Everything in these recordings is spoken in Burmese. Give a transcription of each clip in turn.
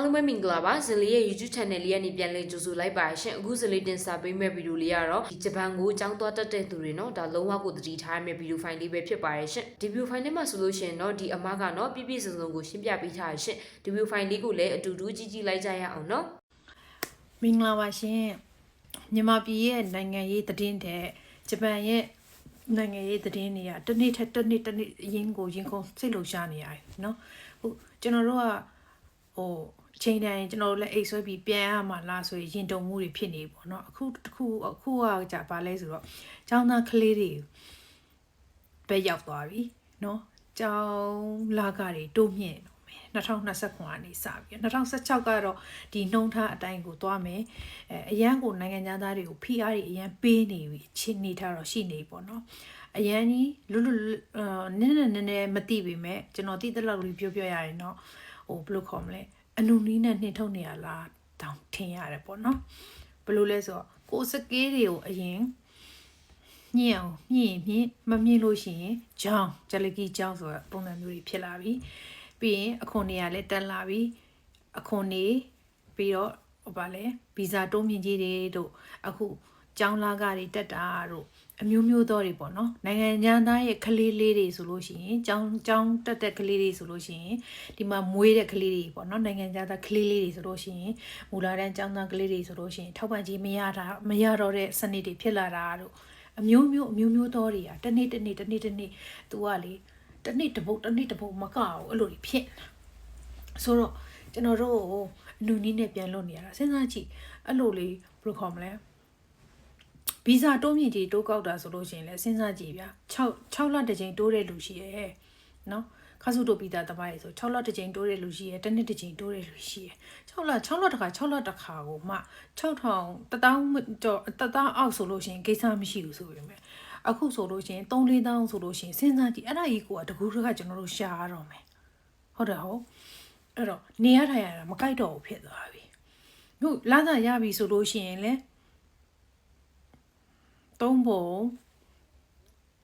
အားလုံးပဲမင်္ဂလာပါဇလီရဲ့ YouTube channel လေးကနေပြန်လည်ကြိုဆိုလိုက်ပါရှင်အခုဇလီတင်စာပေးမဲ့ဗီဒီယိုလေးကတော့ဂျပန်ကိုចောင်းသွားတက်တဲ့သူတွေနော်ဒါလုံးဝကိုတတိထားရမယ့်ဗီဒီယိုဖိုင်လေးပဲဖြစ်ပါရဲ့ရှင်ဒီဗီဒီယိုဖိုင်ထဲမှာဆိုလို့ရှိရင်နော်ဒီအမကနော်ပြပြစုံစုံကိုရှင်းပြပေးထားရှင်ဒီဗီဒီယိုဖိုင်လေးကိုလည်းအတူတူကြည့်ကြည့်လိုက်ကြရအောင်နော်မင်္ဂလာပါရှင်မြန်မာပြည်ရဲ့နိုင်ငံရေးသတင်းတဲ့ဂျပန်ရဲ့နိုင်ငံရေးသတင်းတွေကတစ်နေ့ထက်တစ်နေ့တစ်နေ့ရင်းကိုရင်းကုန်စိတ်လှုပ်ရှားနေရတယ်နော်ဟုတ်ကျွန်တော်တို့ကဟို ချိန်တိုင်းကျွန်တော်တို့လည်းအိတ်ဆွဲပြီးပြန်ရမှာလားဆိုရင်ရင်တုံမှုတွေဖြစ်နေပေါ့เนาะအခုတစ်ခုအခုကじゃဘာလဲဆိုတော့ចောင်းသားကလေးတွေပဲရောက်သွားပြီเนาะចောင်းလာကတွေတိုးမြင့်2029ကနေစပြီ2016ကတော့ဒီနှုံထားအတိုင်းကိုသွားမယ်အဲအရန်ကိုနိုင်ငံသားတွေကို PR တွေအရန်ပေးနေပြီချင်းနေထားတော့ရှိနေပေါ့နော်အရန်ကြီးလွတ်လွတ်အာနည်းနည်းနည်းနည်းမသိပေမဲ့ကျွန်တော်သိတဲ့လောက်လေးပြောပြရရင်တော့ဟိုဘယ်လိုခေါ်မလဲ အနုနီးနဲ့နှင်ထုတ်နေရလားတောင်ထင်ရတယ်ပေါ့နော်ဘယ်လိုလဲဆိုတော့ကိုယ်စကေးတွေကိုအရင်ညင်အောင်ညင်မြင့်မမြင်လို့ရှိရင်ဂျောင်းဂျယ်လကီဂျောင်းဆိုတဲ့ပုံစံမျိုးတွေဖြစ်လာပြီပြီးရင်အခွန်တွေကလည်းတက်လာပြီအခွန်တွေပြီးတော့ဟိုပါလဲဗီဇာတိုးမြင့်ကြီးတွေတို့အခု ကျောင်းလာကတွေတက်တာတို့အမျိုးမျိုးသောတွေပေါ့နော်နိုင်ငံသားရဲ့ကလေးလေးတွေဆိုလို့ရှိရင်ကျောင်းကျောင်းတက်တဲ့ကလေးတွေဆိုလို့ရှိရင်ဒီမှာမွေးတဲ့ကလေးတွေပေါ့နော်နိုင်ငံသားကလေးလေးတွေဆိုလို့ရှိရင်မူလာတန်းကျောင်းသားကလေးတွေဆိုလို့ရှိရင်ထောက်ပံ့ကြီးမရတာမရတော့တဲ့စနစ်တွေဖြစ်လာတာတို့အမျိုးမျိုးအမျိုးမျိုးသောတွေကတနေ့တနေ့တနေ့တနေ့သူကလေတနေ့တစ်ပုတ်တနေ့တစ်ပုတ်မကအောင်အဲ့လိုတွေဖြစ်နေတာဆိုတော့ကျွန်တော်တို့အနူနီးနဲ့ပြန်လွတ်နေရတာစဉ်းစားကြည့်အဲ့လိုလေးဘယ်လိုခေါ်မလဲ ဗီဇာတိုးမြင့်ကြီးတိုးကောက်တာဆိုလို့ရှိရင်လည်းစဉ်းစားကြည့်ဗျာ6 6လတစ်ကြိမ်တိုးတဲ့လူရှိရဲနော်ခါစုတို့ပြီးသားတပိုင်းဆို6လတစ်ကြိမ်တိုးတဲ့လူရှိရဲတစ်နှစ်တစ်ကြိမ်တိုးတဲ့လူရှိရဲ6လ6လတစ်ခါ6လတစ်ခါကိုမှ6000တတောင်းကျော်တတောင်းအောက်ဆိုလို့ရှိရင်ကိစ္စမရှိဘူးဆိုပေမဲ့အခုဆိုလို့ရှိရင်3 4တောင်းဆိုလို့ရှိရင်စဉ်းစားကြည့်အဲ့ဒါကြီးကိုကတကူတကကျွန်တော်တို့ရှာရတော့မယ်ဟုတ်တယ်ဟုတ်အဲ့တော့နေရထိုင်ရတာမကြိုက်တော့ဘူးဖြစ်သွားပြီဟုတ်လာသာရပြီဆိုလို့ရှိရင်လေ သုံးပုံ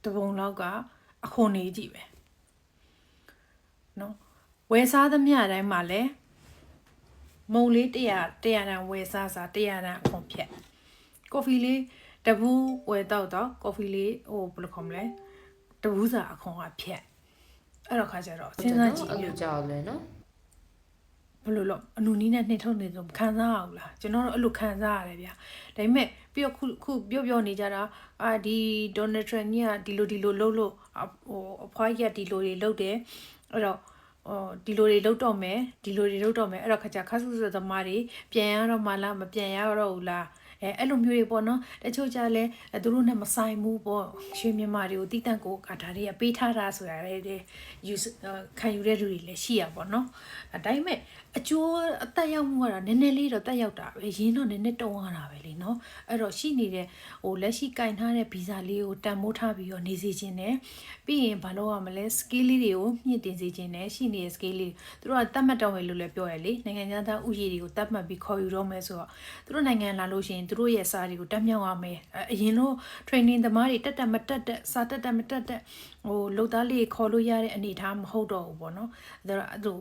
တပုံလောက်က အခွန်နေကြည့်ပဲနော်ဝယ်စားသမျှအတိုင်းမှာလဲမုံလေး100 100တန်ဝယ်စားစား100တန်အခွန်ဖြတ်ကော်ဖီလေးတဘူးဝယ်တော့တော့ကော်ဖီလေးဟိုဘယ်လိုခေါ်မလဲတဘူးစာအခွန်ကဖြတ်အဲ့တော့ခါကျတော့စဉ်းစားကြည့်လို့ကြောက်လဲနော်ဘယ်လိုလဲအနူနီးနဲ့နှိမ့်ထုတ်နေဆိုခံစားရအောင်လားကျွန်တော်တို့အဲ့လိုခံစားရတယ်ဗျာဒါပေမဲ့ ပြီးတော့ခုခုပြောပြောနေကြတာအာဒီဒေါ်နယ်ထရန့်ကြီးကဒီလိုဒီလိုလှုပ်လို့ဟိုအဖွားကြီးကဒီလိုတွေလှုပ်တယ်အဲ့တော့ဟိုဒီလိုတွေလှုပ်တော့မယ်ဒီလိုတွေလှုပ်တော့မယ်အဲ့တော့ခါကျခါဆူဆူသမားတွေပြန်ရတော့မှလားမပြန်ရတော့ဘူးလား အဲအဲ့လိုမျိုးတွေပေါ့နော်တချို့ကြလဲအဲသူတို့နဲ့မဆိုင်ဘူးပေါ့ရွှေမြန်မာတွေကိုတိတန့်ကိုကဒါတွေကပေးထားတာဆိုရတယ်တဲ့ယူခံယူတဲ့လူတွေလည်းရှိရပေါ့နော်အတိုင်းမဲ့အကျိုးအသက်ရောက်မှုကတော့နည်းနည်းလေးတော့တက်ရောက်တာပဲရင်းတော့နည်းနည်းတုံးရတာပဲလေနော်အဲ့တော့ရှိနေတဲ့ဟိုလက်ရှိကင်ထားတဲ့ဗီဇာလေးကိုတန်မိုးထားပြီးတော့နေစေခြင်းနဲ့ပြီးရင်ဘာလို့ရမလဲ skill လေးတွေကိုမြင့်တင်စေခြင်းနဲ့ရှိနေတဲ့ skill လေးသူတို့ကတတ်မှတ်တော့မယ်လို့လည်းပြောရလေနိုင်ငံသားဥယျာဉ်တွေကိုတတ်မှတ်ပြီးခေါ်ယူတော့မယ်ဆိုတော့သူတို့နိုင်ငံလာလို့ရှိရင်သူတို့ရဲ့စာတွေကိုတက်မြောက်ရမယ်အရင်တော့ training သမားတွေတက်တက်မတက်တက်စာတက်တက်မတက်တက်ဟိုလုံသားလေးခေါ်လို့ရတဲ့အနေအထားမဟုတ်တော့ဘူးပေါ့နော်အဲ့တော့အဲ့လို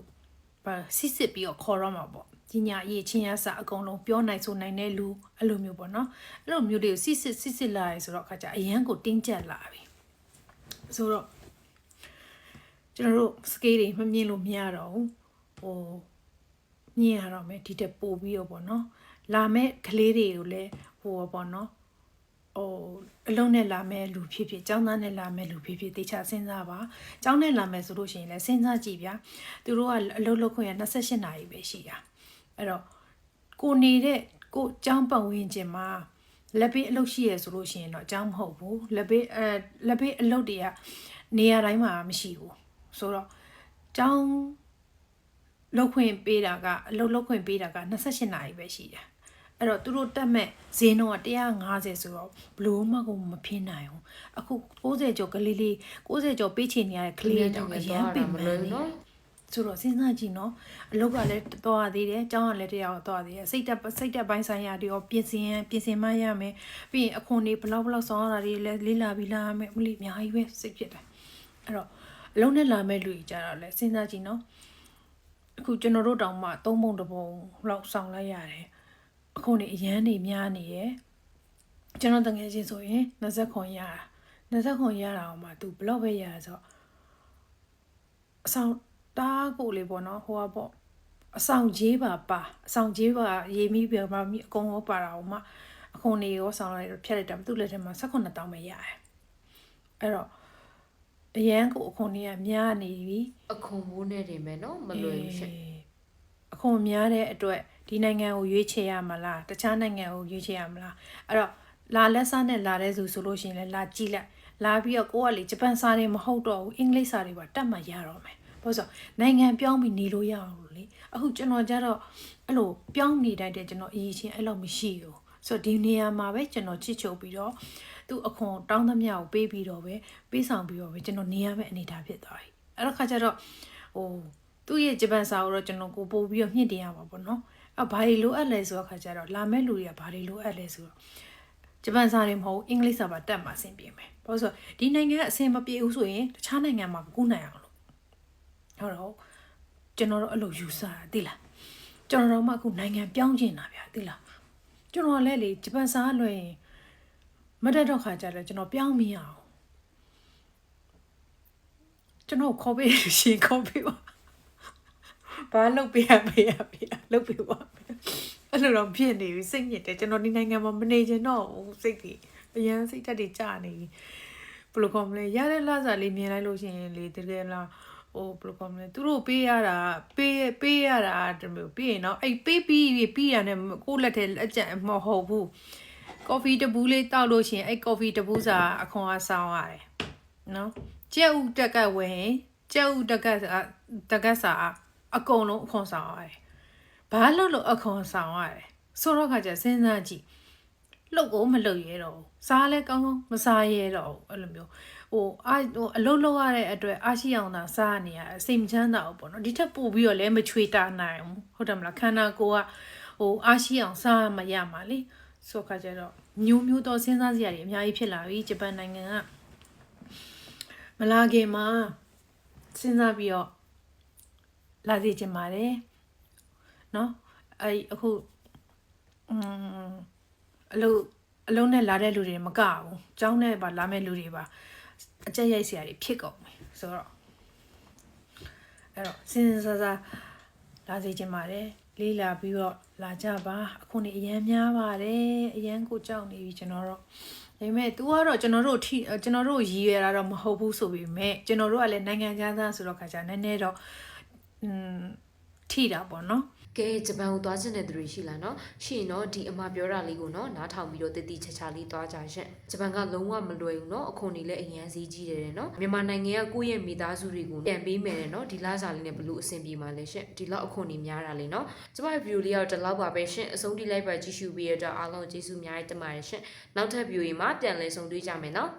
ပါစစ်စစ်ပြီးတော့ခေါ်ရမှာပေါ့ဒီညာရေးချင်းရစာအကုန်လုံးပြောနိုင်ဆိုနိုင်တဲ့လူအဲ့လိုမျိုးပေါ့နော်အဲ့လိုမျိုးတွေကိုစစ်စစ်စစ်စစ်လာရဲဆိုတော့အခါကျအရန်ကိုတင်းကျပ်လာပြီဆိုတော့ကျွန်တော်တို့ scale တွေမမြင်လို့မရတော့ဘူးဟိုမြင်ရတော့မယ်ဒီတက်ပို့ပြီးတော့ပေါ့နော် လာမဲ့ကလေးတွေကိုလည်းဟိုပေါ့နော်ဟိုအလုံးနဲ့လာမဲ့လူဖြစ်ဖြစ်ကျောင်းသားနဲ့လာမဲ့လူဖြစ်ဖြစ်တေချာစဉ်းစားပါကျောင်းနဲ့လာမဲ့ဆိုလို့ရှိရင်လည်းစဉ်းစားကြည့်ဗျာသူတို့ကအလုံးလုံးခွင့်ရ28နာရီပဲရှိတာအဲ့တော့ကိုနေတဲ့ကိုကျောင်းပတ်ဝန်းကျင်မှာလက်ပေးအလုပ်ရှိရဆိုလို့ရှိရင်တော့အကြောင်းမဟုတ်ဘူးလက်ပေးအဲလက်ပေးအလုပ်တွေကနေရာတိုင်းမှာမရှိဘူးဆိုတော့ကျောင်းလောက်ခွင့်ပေးတာကအလုပ်လောက်ခွင့်ပေးတာက28နာရီပဲရှိတယ် အဲ့တော့သူတို့တက်မဲ့ဈေးနှုန်းက150ဆိုတော့ဘလို့မှကိုမဖြစ်နိုင်ဘူးအခု60ကျော်ကလေးလေး60ကျော်ပေးချင်နေရတဲ့ကလေးတောင်အရန်ပင်မလို့နော်ဆိုတော့စဉ်းစားကြည့်နော်အလုပ်ကလည်းတော့ရသေးတယ်အကြောင်းကလည်းတရားတော့ရသေးတယ်စိတ်တက်စိတ်တက်ပိုင်းဆိုင်ရာတွေရောပြင်ဆင်ပြင်ဆင်မှရမယ်ပြီးရင်အခွန်တွေဘလောက်ဘလောက်ဆောင်ရတာတွေလည်းလေးလာပြီးလာရမယ်မလီအများကြီးပဲစိတ်ဖြစ်တယ်အဲ့တော့အလုံးနဲ့လာမဲ့လူကြီးကြတော့လဲစဉ်းစားကြည့်နော်အခုကျွန်တော်တို့တောင်မှသုံးပုံတစ်ပုံလောက်ဆောင်လိုက်ရတယ် အခုနေအရန်နေများနေရယ်ကျွန်တော်တငယ်ချင်းဆိုရင်20ခွန်ရတာ20ခွန်ရတာအောင်မှ तू ဘလော့ပဲရတာဆိုတော့အဆောင်တားကိုလေပေါ့နော်ဟိုကပေါ့အဆောင်ကြီးပါပါအဆောင်ကြီးပါရေးမိပြပါမိအကုန်ရောပါတာအောင်မှအခုနေရောဆောင်လိုက်တော့ဖြတ်လိုက်တာသူ့လက်ထဲမှာ18တောင်းပဲရတယ်အဲ့တော့အရန်ကိုအခုနေကများနေပြီအခွန်မိုးနဲ့တင်မယ်နော်မလွယ်ဘူးရှင်အေးအခွန်များတဲ့အတွက် ဒီနိုင်ငံကိုရွေးချယ်ရမလားတခြားနိုင်ငံကိုရွေးချယ်ရမလားအဲ့တော့လာလက်စားနဲ့လာတဲ့သူဆိုလို့ရှိရင်လည်းလာကြည့်လိုက်လာပြီးတော့ကိုကလေဂျပန်စာတွေမဟုတ်တော့ဘူးအင်္ဂလိပ်စာတွေပါတတ်မှရတော့မယ်ဘာလို့ဆိုနိုင်ငံပြောင်းပြီးနေလို့ရအောင်လို့လေအခုကျွန်တော်ကြတော့အဲ့လိုပြောင်းနေတိုင်းတဲ့ကျွန်တော်အရေးချင်းအဲ့လိုမရှိဘူးဆိုတော့ဒီနေရာမှာပဲကျွန်တော်ချစ်ချုပ်ပြီးတော့သူအခွန်တောင်းသမျှကိုပေးပြီးတော့ပဲပေးဆောင်ပြီးတော့ပဲကျွန်တော်နေရမယ့်အနေအထားဖြစ်သွားပြီအဲ့တော့ခါကျတော့ဟိုသူ့ရဲ့ဂျပန်စာကိုတော့ကျွန်တော်ကိုပို့ပြီးတော့မြင့်တင်ရမှာပေါ့နော်။ အဲ့ဘာတွေလိုအပ်လဲဆိုတော့ခါကျတော့လာမဲ့လူတွေကဘာတွေလိုအပ်လဲဆိုတော့ဂျပန်စာတွေမဟုတ်ဘူးအင်္ဂလိပ်စာပါတက်မှာအဆင်ပြေမယ်။ဘာလို့ဆိုတော့ဒီနိုင်ငံကအဆင်မပြေဘူးဆိုရင်တခြားနိုင်ငံမှာကူးနိုင်အောင်လို့ဟုတ်တော့ကျွန်တော်တို့အဲ့လိုယူဆတာသိလား။ကျွန်တော်တို့မှအခုနိုင်ငံပြောင်းကျင်တာဗျာသိလား။ကျွန်တော်လည်းလေဂျပန်စာလွှဲရင်မတက်တော့ခါကျတော့ကျွန်တော်ပြောင်းမရအောင်ကျွန်တော်ခေါ်ပေးလို့ရှရင်ခေါ်ပေးပါ ဘာလုပ်ပေးရပေးရပေးရလုပ်ပေးပါမယ်အဲ့လိုတော့ဖြစ်နေပြီစိတ်ညစ်တယ်ကျွန်တော်ဒီနိုင်ငံမှာမနေချင်တော့ဘူးစိတ်ကြီးအရန်စိတ်ဓာတ်တွေကျနေပြီဘယ်လိုကောမလဲရတဲ့လစာလေးမြင်လိုက်လို့ရှိရင်လေတကယ်လားဟိုဘယ်လိုကောမလဲသူတို့ပေးရတာပေးပေးရတာတမျိုးပြီးရင်တော့အဲ့ပေးပြီးပြီးရတဲ့ကိုယ့်လက်ထဲလက်ကျန်မဟုတ်ဘူးကော်ဖီတပူးလေးတောက်လို့ရှိရင်အဲ့ကော်ဖီတပူးစာအခွန်အဆောင်ရတယ်နော်ကျဲဥတက်ကတ်ဝင်ကျဲဥတက်ကတ်စာတက်ကတ်စာ အကုန်လုံးအခွန်ဆောင်ရတယ်ဘာလို့လို့အခွန်ဆောင်ရတယ်ဆိုတော့ခါကျစဉ်းစားကြည့်လှုပ်ကိုမလှုပ်ရဲတော့ဘူးစားလဲကောင်းကောင်းမစားရဲတော့ဘူးအဲ့လိုမျိုးဟိုအာဟိုအလုံးလုံးရတဲ့အတွက်အားရှိအောင်သာစားနေရအစိမ်ချမ်းသာဘူးပေါ့နော်ဒီထက်ပိုပြီးတော့လည်းမချွေတာနိုင်ဘူးဟုတ်တယ်မလားခန္ဓာကိုယ်ကဟိုအားရှိအောင်စားမရမှာလေဆိုခါကျတော့မျိုးမျိုးတော့စဉ်းစားစရာတွေအများကြီးဖြစ်လာပြီဂျပန်နိုင်ငံကမလာခင်မှာစဉ်းစားပြီးတော့ လာစီချင်ပါတယ်နော်အဲ့အခုอืมအလုံးအလုံးနဲ့လာတဲ့လူတွေမကဘူး။ကျောင်းနဲ့ပါလာမဲ့လူတွေပါအကြက်ရိုက်စရာတွေဖြစ်ကုန်ပြီ။ဆိုတော့အဲ့တော့စဉ်းစဉ်းစားစားလာစီချင်ပါတယ်။လေးလာပြီးတော့လာကြပါအခုနေအရန်များပါတယ်အရန်ကိုကြောက်နေပြီကျွန်တော်တော့ဒါပေမဲ့ तू ကတော့ကျွန်တော်တို့ထိကျွန်တော်တို့ရည်ရတာတော့မဟုတ်ဘူးဆိုပေမဲ့ကျွန်တော်တို့ကလည်းနိုင်ငံသားဆိုတော့ခါကျနည်းနည်းတော့ อืมထိတာပေါ့နော်ကဲဂျပန်ကိုသွားချင်တဲ့သူတွေရှိလားနော်ရှိရင်တော့ဒီအမပြောတာလေးကိုနော်နားထောင်ပြီးတော့တည်တည်ချာချာလေးသွားကြရှင့်ဂျပန်ကလုံးဝမလွယ်ဘူးနော်အခွန်တွေလည်းအရန်စည်းကြီးတယ်နော်မြန်မာနိုင်ငံကကိုယ့်ရဲ့မိသားစုတွေကိုပြန်ပေးမယ်တဲ့နော်ဒီလစာလေးနဲ့ဘလို့အဆင်ပြေမှာလဲရှင့်ဒီလောက်အခွန်တွေများတာလေနော်ကျမရဲ့ဗီဒီယိုလေးကတော့ဒီလောက်ပါပဲရှင့်အဆုံးထိလိုက်ပါကြည့်ရှုပြီးရတော့အားလုံးကျေးဇူးအများကြီးတင်ပါတယ်ရှင့်နောက်ထပ်ဗီဒီယိုမှာပြန်လည်ဆုံတွေ့ကြမယ်နော်